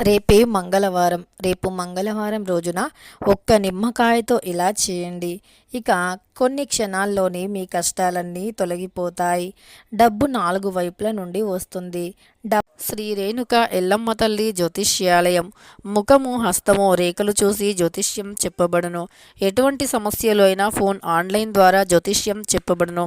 రేపే మంగళవారం. రేపు మంగళవారం రోజున ఒక్క నిమ్మకాయతో ఇలా చేయండి. ఇక కొన్ని క్షణాల్లోనే మీ కష్టాలన్నీ తొలగిపోతాయి. డబ్బు నాలుగు వైపుల నుండి వస్తుంది. డబ్ శ్రీ రేణుక ఎల్లమ్మ తల్లి జ్యోతిష్యాలయం. ముఖము హస్తము రేఖలు చూసి జ్యోతిష్యం చెప్పబడును. ఎటువంటి సమస్యలు అయినా ఫోన్ ఆన్లైన్ ద్వారా జ్యోతిష్యం చెప్పబడును.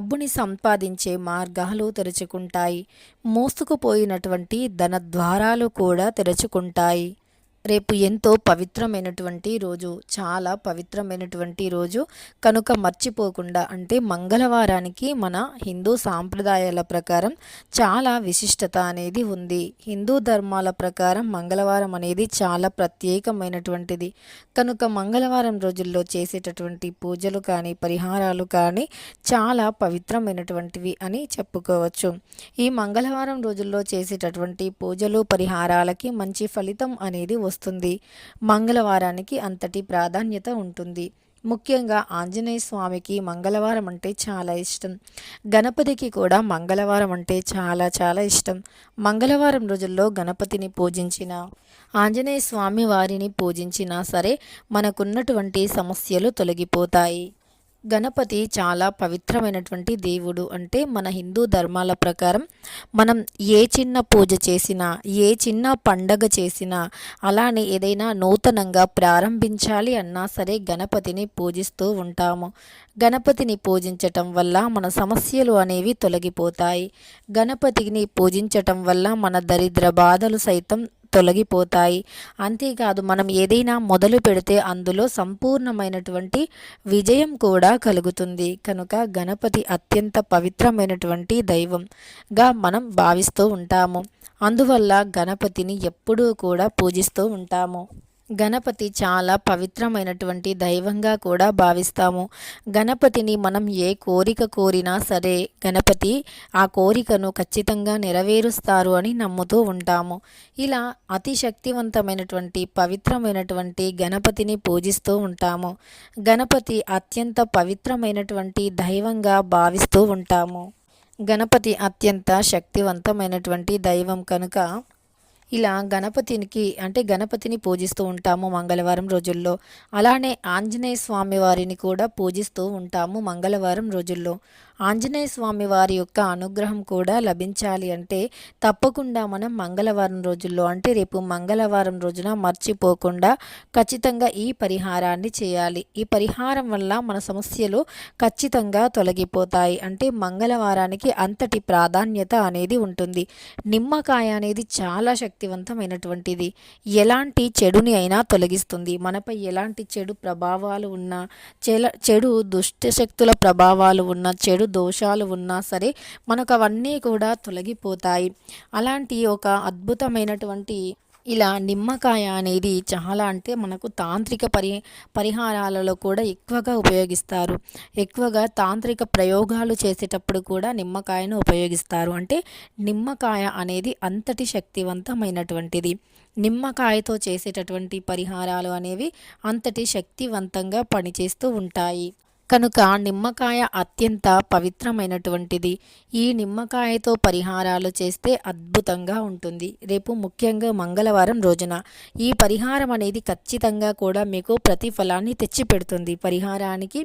డబ్బుని సంపాదించే మార్గాలు తెరుచుకుంటాయి. మోసుకుపోయినటువంటి ధన ద్వారాలు కూడా తెరుచుకుంటాయి. రేపు ఎంతో పవిత్రమైనటువంటి రోజు చాలా పవిత్రమైనటువంటి రోజు. కనుక మర్చిపోకుండా అంటే మంగళవారానికి మన హిందూ సాంప్రదాయాల ప్రకారం చాలా విశిష్టత అనేది ఉంది. హిందూ ధర్మాల ప్రకారం మంగళవారం అనేది చాలా ప్రత్యేకమైనటువంటిది. కనుక మంగళవారం రోజుల్లో చేసేటటువంటి పూజలు కానీ పరిహారాలు కానీ చాలా పవిత్రమైనటువంటివి అని చెప్పుకోవచ్చు. ఈ మంగళవారం రోజుల్లో చేసేటటువంటి పూజలు పరిహారాలకి మంచి ఫలితం అనేది వస్తుంది. మంగళవారానికి అంతటి ప్రాధాన్యత ఉంటుంది. ముఖ్యంగా ఆంజనేయ స్వామికి మంగళవారం అంటే చాలా ఇష్టం. గణపతికి కూడా మంగళవారం అంటే చాలా చాలా ఇష్టం. మంగళవారం రోజుల్లో గణపతిని పూజించిన ఆంజనేయ స్వామి వారిని పూజించినా సరే మనకున్నటువంటి సమస్యలు తొలగిపోతాయి. గణపతి చాలా పవిత్రమైనటువంటి దేవుడు. అంటే మన హిందూ ధర్మాల ప్రకారం మనం ఏ చిన్న పూజ చేసినా ఏ చిన్న పండగ చేసినా అలానే ఏదైనా నూతనంగా ప్రారంభించాలి అన్నా సరే గణపతిని పూజిస్తూ ఉంటాము. గణపతిని పూజించటం వల్ల మన సమస్యలు అనేవి తొలగిపోతాయి. గణపతిని పూజించటం వల్ల మన దరిద్ర బాధలు సైతం తొలగిపోతాయి. అంతేకాదు మనం ఏదైనా మొదలు పెడితే అందులో సంపూర్ణమైనటువంటి విజయం కూడా కలుగుతుంది. కనుక గణపతి అత్యంత పవిత్రమైనటువంటి దైవంగా మనం భావిస్తూ ఉంటాము. అందువల్ల గణపతిని ఎప్పుడూ కూడా పూజిస్తూ ఉంటాము. గణపతి చాలా పవిత్రమైనటువంటి దైవంగా కూడా భావిస్తాము. గణపతిని మనం ఏ కోరిక కోరినా సరే గణపతి ఆ కోరికను ఖచ్చితంగా నెరవేరుస్తారు అని నమ్ముతూ ఉంటాము. ఇలా అతి శక్తివంతమైనటువంటి పవిత్రమైనటువంటి గణపతిని పూజిస్తూ ఉంటాము. గణపతి అత్యంత పవిత్రమైనటువంటి దైవంగా భావిస్తూ ఉంటాము. గణపతి అత్యంత శక్తివంతమైనటువంటి దైవం కనుక ఇలా గణపతినికి అంటే గణపతిని పూజిస్తూ ఉంటాము మంగళవారం రోజుల్లో. అలానే ఆంజనేయ స్వామి వారిని కూడా పూజిస్తూ ఉంటాము మంగళవారం రోజుల్లో. ఆంజనేయ స్వామి వారి యొక్క అనుగ్రహం కూడా లభించాలి అంటే తప్పకుండా మనం మంగళవారం రోజుల్లో అంటే రేపు మంగళవారం రోజున మర్చిపోకుండా ఖచ్చితంగా ఈ పరిహారాన్ని చేయాలి. ఈ పరిహారం వల్ల మన సమస్యలు ఖచ్చితంగా తొలగిపోతాయి. అంటే మంగళవారానికి అంతటి ప్రాధాన్యత అనేది ఉంటుంది. నిమ్మకాయ అనేది చాలా శక్తివంతమైనటువంటిది. ఎలాంటి చెడుని అయినా తొలగిస్తుంది. మనపై ఎలాంటి చెడు ప్రభావాలు ఉన్నా చెడు దుష్ట శక్తుల ప్రభావాలు ఉన్న చెడు దోషాలు ఉన్నా సరే మనకు అవన్నీ కూడా తొలగిపోతాయి. అలాంటి ఒక అద్భుతమైనటువంటి ఇలా నిమ్మకాయ అనేది చాలా అంటే మనకు తాంత్రిక పరి పరిహారాలలో కూడా ఎక్కువగా ఉపయోగిస్తారు. ఎక్కువగా తాంత్రిక ప్రయోగాలు చేసేటప్పుడు కూడా నిమ్మకాయను ఉపయోగిస్తారు. అంటే నిమ్మకాయ అనేది అంతటి శక్తివంతమైనటువంటిది. నిమ్మకాయతో చేసేటటువంటి పరిహారాలు అనేవి అంతటి శక్తివంతంగా పనిచేస్తూ ఉంటాయి. కనుక నిమ్మకాయ అత్యంత పవిత్రమైనటువంటిది. ఈ నిమ్మకాయతో పరిహారాలు చేస్తే అద్భుతంగా ఉంటుంది. రేపు ముఖ్యంగా మంగళవారం రోజున ఈ పరిహారం అనేది ఖచ్చితంగా కూడా మీకు ప్రతిఫలాన్ని తెచ్చిపెడుతుంది. పరిహారానికి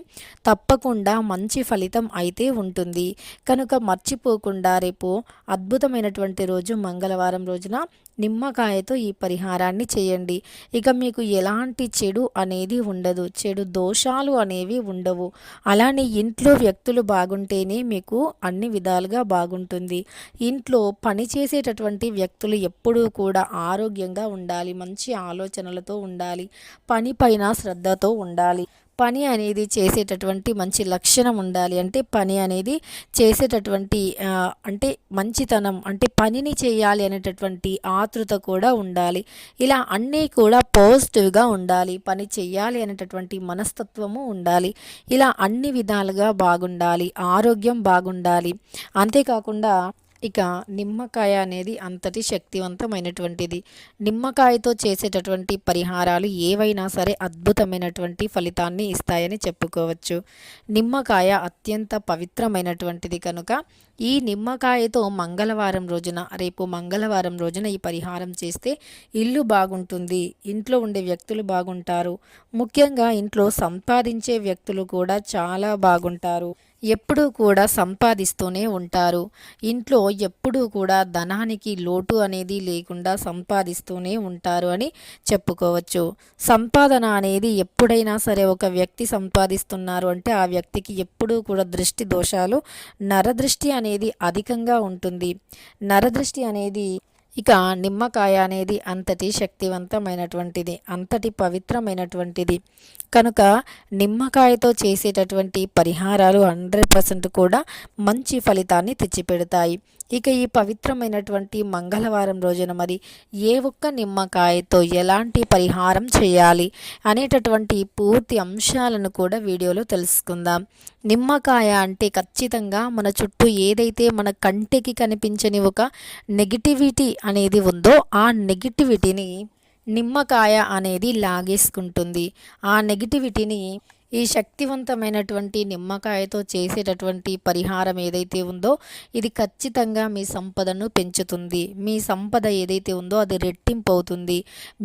తప్పకుండా మంచి ఫలితం అయితే ఉంటుంది. కనుక మర్చిపోకుండా రేపు అద్భుతమైనటువంటి రోజు మంగళవారం రోజున నిమ్మకాయతో ఈ పరిహారాన్ని చేయండి. ఇక మీకు ఎలాంటి చెడు అనేది ఉండదు. చెడు దోషాలు అనేవి ఉండవు. అలానే ఇంట్లో వ్యక్తులు బాగుంటేనే మీకు అన్ని విధాలుగా బాగుంటుంది. ఇంట్లో పని చేసేటటువంటి వ్యక్తులు ఎప్పుడూ కూడా ఆరోగ్యంగా ఉండాలి. మంచి ఆలోచనలతో ఉండాలి. పని పైన శ్రద్ధతో ఉండాలి. పని అనేది చేసేటటువంటి మంచి లక్షణం ఉండాలి. అంటే పని అనేది చేసేటటువంటి అంటే మంచితనం అంటే పనిని చేయాలి అనేటటువంటి ఆతృత కూడా ఉండాలి. ఇలా అన్నీ కూడా పాజిటివ్గా ఉండాలి. పని చేయాలి అనేటటువంటి మనస్తత్వము ఉండాలి. ఇలా అన్ని విధాలుగా బాగుండాలి. ఆరోగ్యం బాగుండాలి. అంతేకాకుండా ఇక నిమ్మకాయ అనేది అంతటి శక్తివంతమైనటువంటిది. నిమ్మకాయతో చేసేటటువంటి పరిహారాలు ఏవైనా సరే అద్భుతమైనటువంటి ఫలితాన్ని ఇస్తాయని చెప్పుకోవచ్చు. నిమ్మకాయ అత్యంత పవిత్రమైనటువంటిది కనుక ఈ నిమ్మకాయతో మంగళవారం రోజున రేపు మంగళవారం రోజున ఈ పరిహారం చేస్తే ఇల్లు బాగుంటుంది ఇంట్లో ఉండే వ్యక్తులు బాగుంటారు. ముఖ్యంగా ఇంట్లో సంపాదించే వ్యక్తులు కూడా చాలా బాగుంటారు. ఎప్పుడూ కూడా సంపాదిస్తూనే ఉంటారు. ఇంట్లో ఎప్పుడూ కూడా ధనానికి లోటు అనేది లేకుండా సంపాదిస్తూనే ఉంటారు అని చెప్పుకోవచ్చు. సంపాదన అనేది ఎప్పుడైనా సరే ఒక వ్యక్తి సంపాదిస్తున్నారు అంటే ఆ వ్యక్తికి ఎప్పుడూ కూడా దృష్టి దోషాలు నరదృష్టి అనేది అధికంగా ఉంటుంది. నరదృష్టి అనేది ఇక నిమ్మకాయ అనేది అంతటి శక్తివంతమైనటువంటిది అంతటి పవిత్రమైనటువంటిది. కనుక నిమ్మకాయతో చేసేటటువంటి పరిహారాలు హండ్రెడ్ పర్సెంట్ కూడా మంచి ఫలితాన్ని తెచ్చిపెడతాయి. ఇక ఈ పవిత్రమైనటువంటి మంగళవారం రోజున మరి ఏ ఒక్క నిమ్మకాయతో ఎలాంటి పరిహారం చేయాలి అనేటటువంటి పూర్తి అంశాలను కూడా వీడియోలో తెలుసుకుందాం. నిమ్మకాయ అంటే ఖచ్చితంగా మన చుట్టూ ఏదైతే మన కంటికి కనిపించని ఒక నెగిటివిటీ అనేది ఉందో ఆ నెగిటివిటీని నిమ్మకాయ అనేది లాగేసుకుంటుంది. ఆ నెగిటివిటీని ఈ శక్తివంతమైనటువంటి నిమ్మకాయతో చేసేటటువంటి పరిహారం ఏదైతే ఉందో ఇది ఖచ్చితంగా మీ సంపదను పెంచుతుంది. మీ సంపద ఏదైతే ఉందో అది రెట్టింపు అవుతుంది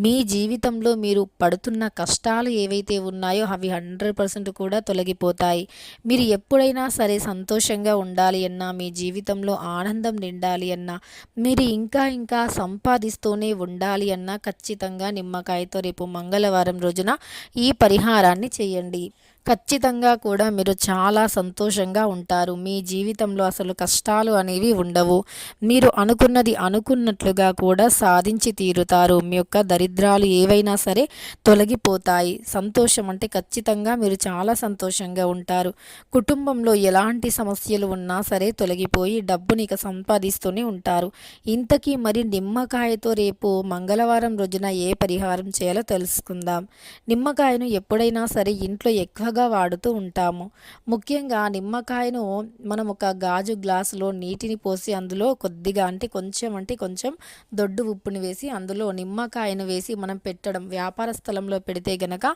మీ జీవితంలో మీరు పడుతున్న కష్టాలు ఏవైతే ఉన్నాయో అవి హండ్రెడ్ పర్సెంట్ కూడా తొలగిపోతాయి. మీరు ఎప్పుడైనా సరే సంతోషంగా ఉండాలి అన్నా మీ జీవితంలో ఆనందం నిండాలి అన్నా మీరు ఇంకా ఇంకా సంపాదిస్తూనే ఉండాలి అన్నా ఖచ్చితంగా నిమ్మకాయతో రేపు మంగళవారం రోజున ఈ పరిహారాన్ని చేయండి. ఖచ్చితంగా కూడా మీరు చాలా సంతోషంగా ఉంటారు. మీ జీవితంలో అసలు కష్టాలు అనేవి ఉండవు. మీరు అనుకున్నది అనుకున్నట్లుగా కూడా సాధించి తీరుతారు. మీ యొక్క దరిద్రాలు ఏవైనా సరే తొలగిపోతాయి. సంతోషం అంటే ఖచ్చితంగా మీరు చాలా సంతోషంగా ఉంటారు. కుటుంబంలో ఎలాంటి సమస్యలు ఉన్నా సరే తొలగిపోయి డబ్బుని ఇక సంపాదిస్తూనే ఉంటారు. ఇంతకీ మరి నిమ్మకాయతో రేపు మంగళవారం రోజున ఏ పరిహారం చేయాలో తెలుసుకుందాం. నిమ్మకాయను ఎప్పుడైనా సరే ఇంట్లో ఎక్కువగా ఎక్కువగా వాడుతూ ఉంటాము. ముఖ్యంగా నిమ్మకాయను మనం ఒక గాజు గ్లాసులో నీటిని పోసి అందులో కొద్దిగా అంటే కొంచెం అంటే కొంచెం దొడ్డు ఉప్పుని వేసి అందులో నిమ్మకాయను వేసి మనం పెట్టడం వ్యాపార స్థలంలో పెడితే గనక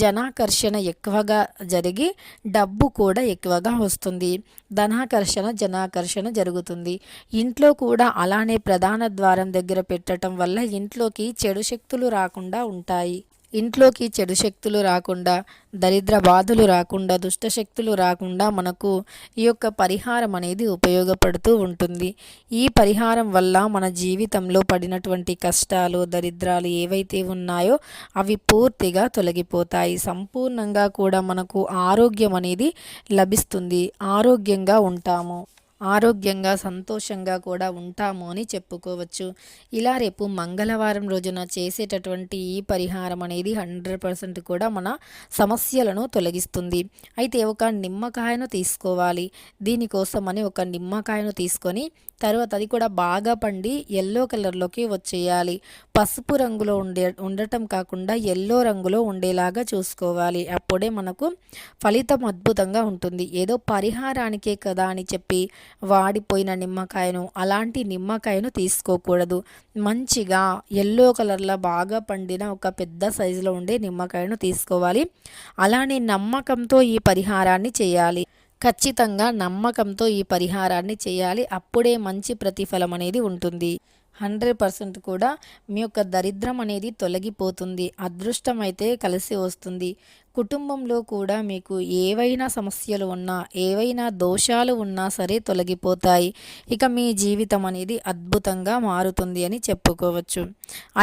జనాకర్షణ ఎక్కువగా జరిగి డబ్బు కూడా ఎక్కువగా వస్తుంది. ధనాకర్షణ జనాకర్షణ జరుగుతుంది. ఇంట్లో కూడా అలానే ప్రధాన ద్వారం దగ్గర పెట్టడం వల్ల ఇంట్లోకి చెడు శక్తులు రాకుండా ఉంటాయి. ఇంట్లోకి చెడు శక్తులు రాకుండా దరిద్ర బాధలు రాకుండా దుష్టశక్తులు రాకుండా మనకు ఈ యొక్క పరిహారం అనేది ఉపయోగపడుతూ ఉంటుంది. ఈ పరిహారం వల్ల మన జీవితంలో పడినటువంటి కష్టాలు దరిద్రాలు ఏవైతే ఉన్నాయో అవి పూర్తిగా తొలగిపోతాయి. సంపూర్ణంగా కూడా మనకు ఆరోగ్యం అనేది లభిస్తుంది. ఆరోగ్యంగా ఉంటాము. ఆరోగ్యంగా సంతోషంగా కూడా ఉంటాము అని చెప్పుకోవచ్చు. ఇలా రేపు మంగళవారం రోజున చేసేటటువంటి ఈ పరిహారం అనేది హండ్రెడ్ పర్సెంట్ కూడా మన సమస్యలను తొలగిస్తుంది. అయితే ఒక నిమ్మకాయను తీసుకోవాలి. దీనికోసం అని ఒక నిమ్మకాయను తీసుకొని తర్వాత అది కూడా బాగా పండి ఎల్లో కలర్లోకి వచ్చేయాలి. పసుపు రంగులో ఉండే ఉండటం కాకుండా ఎల్లో రంగులో ఉండేలాగా చూసుకోవాలి. అప్పుడే మనకు ఫలితం అద్భుతంగా ఉంటుంది. ఏదో పరిహారానికే కదా అని చెప్పి వాడిపోయిన నిమ్మకాయను అలాంటి నిమ్మకాయను తీసుకోకూడదు. మంచిగా ఎల్లో కలర్లో బాగా పండిన ఒక పెద్ద సైజులో ఉండే నిమ్మకాయను తీసుకోవాలి. అలానే నమ్మకంతో ఈ పరిహారాన్ని చేయాలి. ఖచ్చితంగా నమ్మకంతో ఈ పరిహారాన్ని చేయాలి. అప్పుడే మంచి ప్రతిఫలం అనేది ఉంటుంది. హండ్రెడ్ పర్సెంట్ కూడా మీ యొక్క దరిద్రం అనేది తొలగిపోతుంది. అదృష్టం అయితే కలిసి వస్తుంది. కుటుంబంలో కూడా మీకు ఏవైనా సమస్యలు ఉన్నా ఏవైనా దోషాలు ఉన్నా సరే తొలగిపోతాయి. ఇక మీ జీవితం అనేది అద్భుతంగా మారుతుంది అని చెప్పుకోవచ్చు.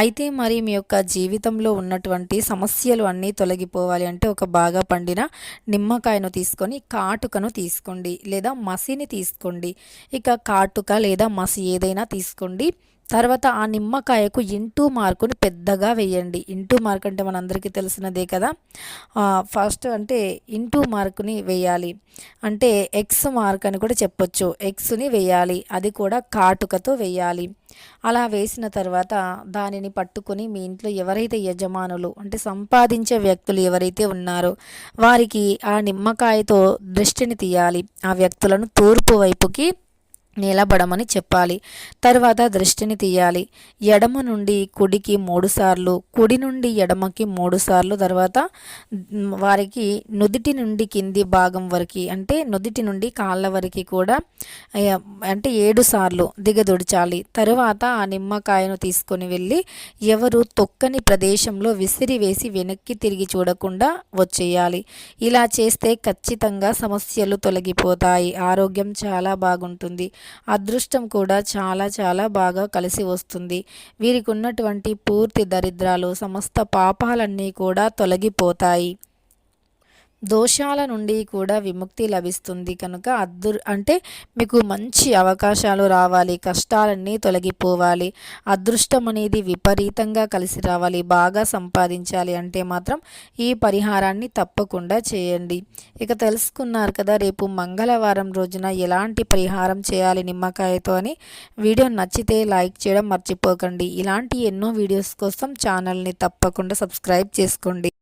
అయితే మరి మీ యొక్క జీవితంలో ఉన్నటువంటి సమస్యలు అన్నీ తొలగిపోవాలి అంటే ఒక బాగా పండిన నిమ్మకాయను తీసుకొని కాటుకను తీసుకోండి లేదా మసిని తీసుకోండి. ఇక కాటుక లేదా మసి ఏదైనా తీసుకోండి. తర్వాత ఆ నిమ్మకాయకు ఇంటూ మార్కుని పెద్దగా వేయండి. ఇంటూ మార్క్ అంటే మనందరికీ తెలిసినదే కదా. ఫస్ట్ అంటే ఇంటూ మార్కుని వేయాలి. అంటే ఎక్స్ మార్క్ అని కూడా చెప్పొచ్చు. ఎక్స్ని వేయాలి. అది కూడా కాటుకతో వేయాలి. అలా వేసిన తర్వాత దానిని పట్టుకొని మీ ఇంట్లో ఎవరైతే యజమానులు అంటే సంపాదించే వ్యక్తులు ఎవరైతే ఉన్నారో వారికి ఆ నిమ్మకాయతో దృష్టిని తీయాలి. ఆ వ్యక్తులను తూర్పు వైపుకి నిలబడమని చెప్పాలి. తర్వాత దృష్టిని తీయాలి. ఎడమ నుండి కుడికి మూడుసార్లు కుడి నుండి ఎడమకి మూడుసార్లు తర్వాత వారికి నుదిటి నుండి కింది భాగం వరకు అంటే నుదిటి నుండి కాళ్ళ వరకు కూడా అంటే ఏడు సార్లు దిగదొడిచాలి. తరువాత ఆ నిమ్మకాయను తీసుకొని వెళ్ళి ఎవరు తొక్కని ప్రదేశంలో విసిరి వేసి వెనక్కి తిరిగి చూడకుండా వచ్చేయాలి. ఇలా చేస్తే ఖచ్చితంగా సమస్యలు తొలగిపోతాయి. ఆరోగ్యం చాలా బాగుంటుంది. అదృష్టం కూడా చాలా చాలా బాగా కలిసి వస్తుంది. వీరికి ఉన్నటువంటి పూర్తి దరిద్రాలు సమస్త పాపాలన్నీ కూడా తొలగిపోతాయి. దోషాల నుండి కూడా విముక్తి లభిస్తుంది కనుక అద్దు అంటే మీకు మంచి అవకాశాలు రావాలి కష్టాలన్నీ తొలగిపోవాలి అదృష్టం అనేది విపరీతంగా కలిసి రావాలి బాగా సంపాదించాలి అంటే మాత్రం ఈ పరిహారాన్ని తప్పకుండా చేయండి. ఇక తెలుసుకున్నారు కదా రేపు మంగళవారం రోజున ఎలాంటి పరిహారం చేయాలి నిమ్మకాయతో అని. వీడియో నచ్చితే లైక్ చేయడం మర్చిపోకండి. ఇలాంటి ఎన్నో వీడియోస్ కోసం ఛానల్ని తప్పకుండా సబ్స్క్రైబ్ చేసుకోండి.